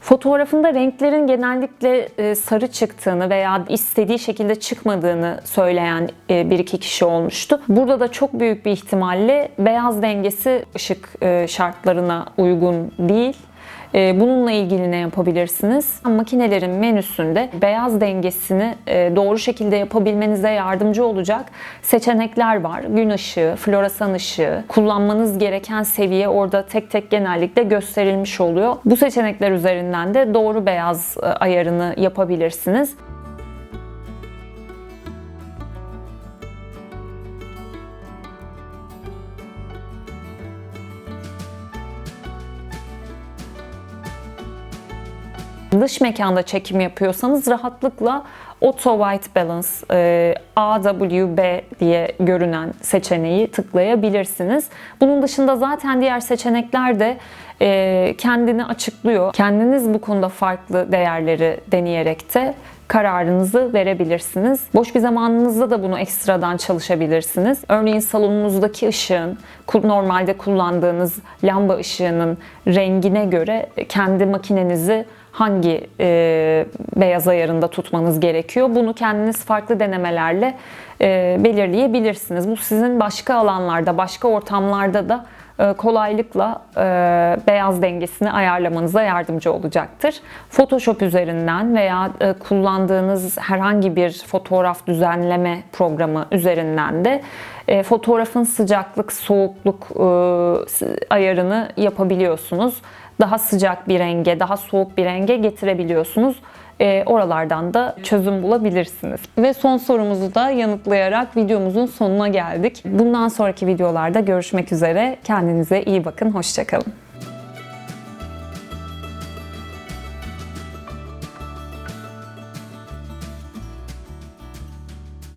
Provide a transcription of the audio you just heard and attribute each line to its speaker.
Speaker 1: Fotoğrafında renklerin genellikle e, sarı çıktığını veya istediği şekilde çıkmadığını söyleyen e, bir iki kişi olmuştu. Burada da çok büyük bir ihtimalle beyaz dengesi ışık e, şartlarına uygun değil. E, Bununla ilgili ne yapabilirsiniz? Makinelerin menüsünde beyaz dengesini e, doğru şekilde yapabilmenize yardımcı olacak seçenekler var. Gün ışığı, floresan ışığı, kullanmanız gereken seviye orada tek tek genellikle gösterilmiş oluyor. Bu seçenekler üzerinden de doğru beyaz e, ayarını yapabilirsiniz. Dış mekanda çekim yapıyorsanız rahatlıkla Auto White Balance e, AWB diye görünen seçeneği tıklayabilirsiniz. Bunun dışında zaten diğer seçenekler de e, kendini açıklıyor. Kendiniz bu konuda farklı değerleri deneyerek de kararınızı verebilirsiniz. Boş bir zamanınızda da bunu ekstradan çalışabilirsiniz. Örneğin salonunuzdaki ışığın normalde kullandığınız lamba ışığının rengine göre kendi makinenizi hangi e, beyaz ayarında tutmanız gerekiyor. Bunu kendiniz farklı denemelerle e, belirleyebilirsiniz. Bu sizin başka alanlarda, başka ortamlarda da e, kolaylıkla e, beyaz dengesini ayarlamanıza yardımcı olacaktır. Photoshop üzerinden veya e, kullandığınız herhangi bir fotoğraf düzenleme programı üzerinden de e, fotoğrafın sıcaklık, soğukluk e, ayarını yapabiliyorsunuz. Daha sıcak bir renge, daha soğuk bir renge getirebiliyorsunuz. E, oralardan da çözüm bulabilirsiniz. Ve son sorumuzu da yanıtlayarak videomuzun sonuna geldik. Bundan sonraki videolarda görüşmek üzere. Kendinize iyi bakın. Hoşçakalın.